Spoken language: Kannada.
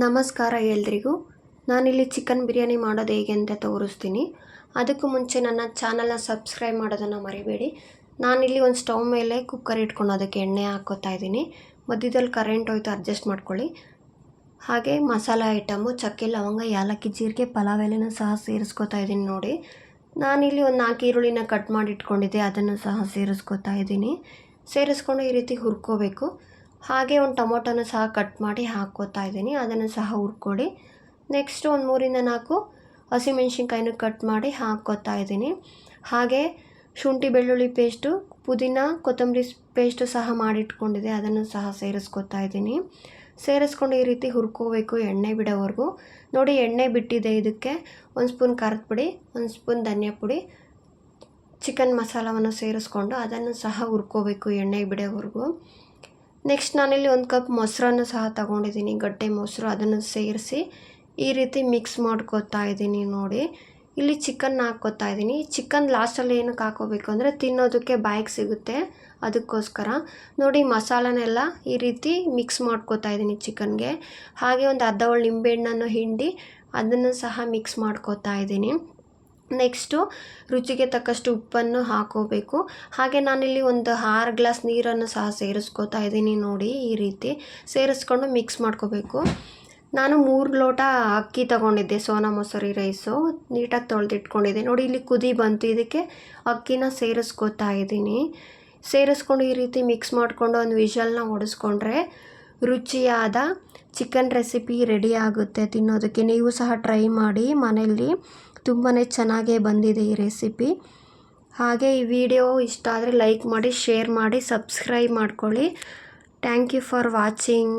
ನಮಸ್ಕಾರ ಎಲ್ರಿಗೂ. ನಾನಿಲ್ಲಿ ಚಿಕನ್ ಬಿರಿಯಾನಿ ಮಾಡೋದು ಹೇಗೆ ಅಂತ ತೋರಿಸ್ತೀನಿ. ಅದಕ್ಕೂ ಮುಂಚೆ ನನ್ನ ಚಾನಲ್ನ ಸಬ್ಸ್ಕ್ರೈಬ್ ಮಾಡೋದನ್ನು ಮರಿಬೇಡಿ. ನಾನಿಲ್ಲಿ ಒಂದು ಸ್ಟವ್ ಮೇಲೆ ಕುಕ್ಕರ್ ಇಟ್ಕೊಂಡು ಅದಕ್ಕೆ ಎಣ್ಣೆ ಹಾಕೋತಾ ಇದ್ದೀನಿ. ಮಧ್ಯದಲ್ಲಿ ಕರೆಂಟ್ ಹೋಯ್ತು, ಅಡ್ಜಸ್ಟ್ ಮಾಡ್ಕೊಳ್ಳಿ. ಹಾಗೆ ಮಸಾಲ ಐಟಮು, ಚಕ್ಕೆ ಲವಂಗ, ಯಾಲಕ್ಕಿ, ಜೀರಿಗೆ, ಪಲಾವ್ ಎಲೆನ ಸಹ ಸೇರಿಸ್ಕೊತಾ ಇದ್ದೀನಿ ನೋಡಿ. ನಾನಿಲ್ಲಿ ಒಂದು ನಾಲ್ಕು ಈರುಳ್ಳಿನ ಕಟ್ ಮಾಡಿ ಇಟ್ಕೊಂಡಿದ್ದೆ, ಅದನ್ನು ಸಹ ಸೇರಿಸ್ಕೊತಾ ಇದ್ದೀನಿ. ಸೇರಿಸ್ಕೊಂಡು ಈ ರೀತಿ ಹುರ್ಕೋಬೇಕು. ಹಾಗೆ ಒಂದು ಟೊಮೊಟೊನ ಸಹ ಕಟ್ ಮಾಡಿ ಹಾಕ್ಕೋತಾ ಇದ್ದೀನಿ. ಅದನ್ನು ಸಹ ಹುರ್ಕೊಳ್ಳಿ. ನೆಕ್ಸ್ಟ್ ಒಂದು ಮೂರಿಂದ ನಾಲ್ಕು ಹಸಿಮೆಣ್ಸಿನ್ಕಾಯಿನೂ ಕಟ್ ಮಾಡಿ ಹಾಕ್ಕೋತಾ ಇದ್ದೀನಿ. ಹಾಗೆ ಶುಂಠಿ ಬೆಳ್ಳುಳ್ಳಿ ಪೇಸ್ಟು, ಪುದೀನ, ಕೊತ್ತಂಬರಿ ಪೇಸ್ಟು ಸಹ ಮಾಡಿಟ್ಕೊಂಡಿದೆ ಅದನ್ನು ಸಹ ಸೇರಿಸ್ಕೊತಾ ಇದ್ದೀನಿ. ಸೇರಿಸ್ಕೊಂಡು ಈ ರೀತಿ ಹುರ್ಕೋಬೇಕು ಎಣ್ಣೆ ಬಿಡೋವರೆಗೂ. ನೋಡಿ, ಎಣ್ಣೆ ಬಿಟ್ಟಿದೆ ಇದಕ್ಕೆ. ಒಂದು ಸ್ಪೂನ್ ಖಾರದ ಪುಡಿ, ಒಂದು ಸ್ಪೂನ್ ಧನಿಯಾ ಪುಡಿ, ಚಿಕನ್ ಮಸಾಲವನ್ನು ಸೇರಿಸ್ಕೊಂಡು ಅದನ್ನು ಸಹ ಹುರ್ಕೋಬೇಕು ಎಣ್ಣೆ ಬಿಡೋವರೆಗೂ. ನೆಕ್ಸ್ಟ್ ನಾನಿಲ್ಲಿ ಒಂದು ಕಪ್ ಮೊಸರನ್ನು ಸಹ ತಗೊಂಡಿದ್ದೀನಿ, ಗಡ್ಡೆ ಮೊಸರು ಅದನ್ನು ಸೇರಿಸಿ ಈ ರೀತಿ ಮಿಕ್ಸ್ ಮಾಡ್ಕೋತಾ ಇದ್ದೀನಿ ನೋಡಿ. ಇಲ್ಲಿ ಚಿಕನ್ ಹಾಕ್ಕೋತಾ ಇದ್ದೀನಿ. ಚಿಕನ್ ಲಾಸ್ಟಲ್ಲಿ ಏನಕ್ಕೆ ಹಾಕೋಬೇಕು ಅಂದರೆ ತಿನ್ನೋದಕ್ಕೆ ಬಾಯಿಗೆ ಸಿಗುತ್ತೆ ಅದಕ್ಕೋಸ್ಕರ. ನೋಡಿ ಮಸಾಲನೆಲ್ಲ ಈ ರೀತಿ ಮಿಕ್ಸ್ ಮಾಡ್ಕೋತಾ ಇದ್ದೀನಿ ಚಿಕನ್ಗೆ ಹಾಗೆ ಒಂದು ಅರ್ಧ ಒಳ್ಳೆ ನಿಂಬೆಹಣ್ಣನ್ನು ಹಿಂಡಿ ಅದನ್ನು ಸಹ ಮಿಕ್ಸ್ ಮಾಡ್ಕೋತಾ ಇದ್ದೀನಿ. ನೆಕ್ಸ್ಟು ರುಚಿಗೆ ತಕ್ಕಷ್ಟು ಉಪ್ಪನ್ನು ಹಾಕೋಬೇಕು. ಹಾಗೆ ನಾನಿಲ್ಲಿ ಒಂದು ಆರು ಗ್ಲಾಸ್ ನೀರನ್ನು ಸಹ ಸೇರಿಸ್ಕೋತಾ ಇದ್ದೀನಿ ನೋಡಿ ಈ ರೀತಿ. ಸೇರಿಸ್ಕೊಂಡು ಮಿಕ್ಸ್ ಮಾಡ್ಕೋಬೇಕು. ನಾನು ಮೂರು ಲೋಟ ಅಕ್ಕಿ ತಗೊಂಡಿದ್ದೆ, ಸೋನಾ ಮೊಸರಿ ರೈಸು. ನೀಟಾಗಿ ತೊಳೆದಿಟ್ಕೊಂಡಿದ್ದೆ. ನೋಡಿ ಇಲ್ಲಿ ಕುದಿ ಬಂತು. ಇದಕ್ಕೆ ಅಕ್ಕಿನ ಸೇರಿಸ್ಕೋತಾ ಇದ್ದೀನಿ. ಸೇರಿಸ್ಕೊಂಡು ಈ ರೀತಿ ಮಿಕ್ಸ್ ಮಾಡಿಕೊಂಡು ಒಂದು ವಿಷಲ್ನ ಹೊಡೆಸ್ಕೊಂಡ್ರೆ ರುಚಿಯಾದ ಚಿಕನ್ ರೆಸಿಪಿ ರೆಡಿ ಆಗುತ್ತೆ ತಿನ್ನೋದಕ್ಕೆ. ನೀವು ಸಹ ಟ್ರೈ ಮಾಡಿ ಮನೆಯಲ್ಲಿ. ತುಂಬಾ ಚೆನ್ನಾಗೇ ಬಂದಿದೆ ಈ ರೆಸಿಪಿ. ಹಾಗೆ ಈ ವಿಡಿಯೋ ಇಷ್ಟ ಆದರೆ ಲೈಕ್ ಮಾಡಿ, ಶೇರ್ ಮಾಡಿ, ಸಬ್ಸ್ಕ್ರೈಬ್ ಮಾಡ್ಕೊಳ್ಳಿ. Thank you for watching.